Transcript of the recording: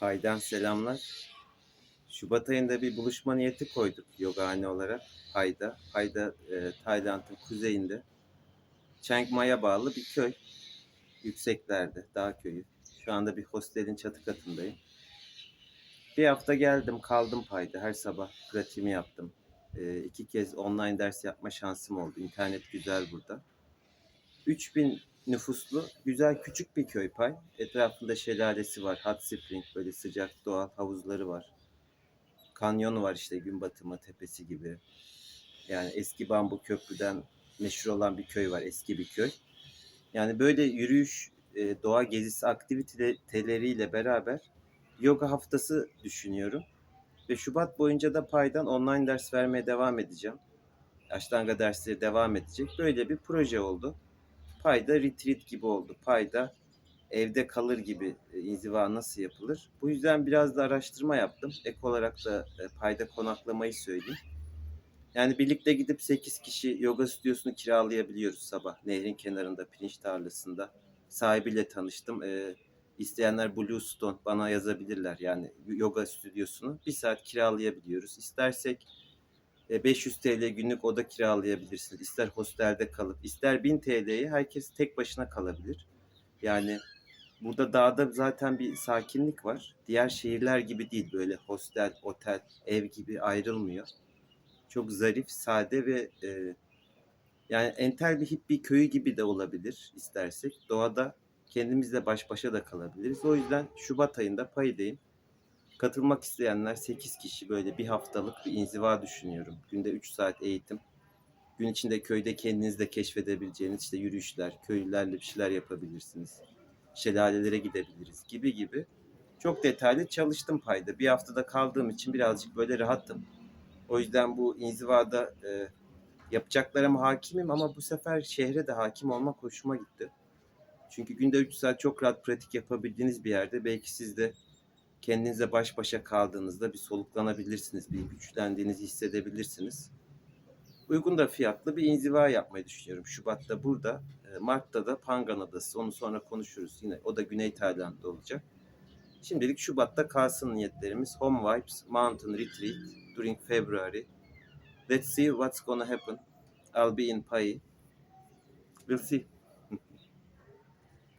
Pay'dan selamlar. Şubat ayında bir buluşma niyeti koyduk yogahane olarak Pay'da. Pay'da e, Tayland'ın kuzeyinde. Chiang Mai'ye bağlı bir köy. Yükseklerde, dağ köyü. Şu anda bir hostelin çatı katındayım. Bir hafta geldim, kaldım Pay'da. Her sabah pratiğimi yaptım. E, iki kez online ders yapma şansım oldu. İnternet güzel burada. 3000 nüfuslu, güzel küçük bir köy pay. Etrafında şelalesi var, hot spring, böyle sıcak doğal havuzları var. Kanyonu var işte gün batımı tepesi gibi. Yani eski bambu köprüden meşhur olan bir köy var, eski bir köy. Yani böyle yürüyüş, e, doğa gezisi aktiviteleriyle beraber yoga haftası düşünüyorum. Ve Şubat boyunca da paydan online ders vermeye devam edeceğim. Ashtanga dersleri devam edecek. Böyle bir proje oldu. Payda retreat gibi oldu. Payda evde kalır gibi e, inziva nasıl yapılır? Bu yüzden biraz da araştırma yaptım. Ek olarak da e, payda konaklamayı söyleyeyim. Yani birlikte gidip 8 kişi yoga stüdyosunu kiralayabiliyoruz sabah. Nehrin kenarında, pirinç tarlasında. Sahibiyle tanıştım. E, isteyenler Bluestone bana yazabilirler. Yani yoga stüdyosunu. Bir saat kiralayabiliyoruz. İstersek 500 TL günlük oda kiralayabilirsiniz. İster hostelde kalıp, ister 1000 TL'ye herkes tek başına kalabilir. Yani burada dağda zaten bir sakinlik var. Diğer şehirler gibi değil böyle hostel, otel, ev gibi ayrılmıyor. Çok zarif, sade ve e, yani entel bir hippie köyü gibi de olabilir istersek. Doğada kendimizle baş başa da kalabiliriz. O yüzden Şubat ayında Payı'dayım. Katılmak isteyenler 8 kişi böyle bir haftalık bir inziva düşünüyorum. Günde 3 saat eğitim. Gün içinde köyde kendiniz de keşfedebileceğiniz işte yürüyüşler, köylülerle bir şeyler yapabilirsiniz. Şelalelere gidebiliriz gibi gibi. Çok detaylı çalıştım payda. Bir haftada kaldığım için birazcık böyle rahatım. O yüzden bu inzivada e, yapacaklarıma hakimim ama bu sefer şehre de hakim olmak hoşuma gitti. Çünkü günde 3 saat çok rahat pratik yapabildiğiniz bir yerde belki siz de kendinize baş başa kaldığınızda bir soluklanabilirsiniz, bir güçlendiğinizi hissedebilirsiniz. Uygun da fiyatlı bir inziva yapmayı düşünüyorum. Şubat'ta burada, e, Mart'ta da Pangan Adası. Onu sonra konuşuruz yine. O da Güney Tayland'da olacak. Şimdilik Şubat'ta kalsın niyetlerimiz. Home Vibes, Mountain Retreat during February. Let's see what's gonna happen. I'll be in Pai. We'll see.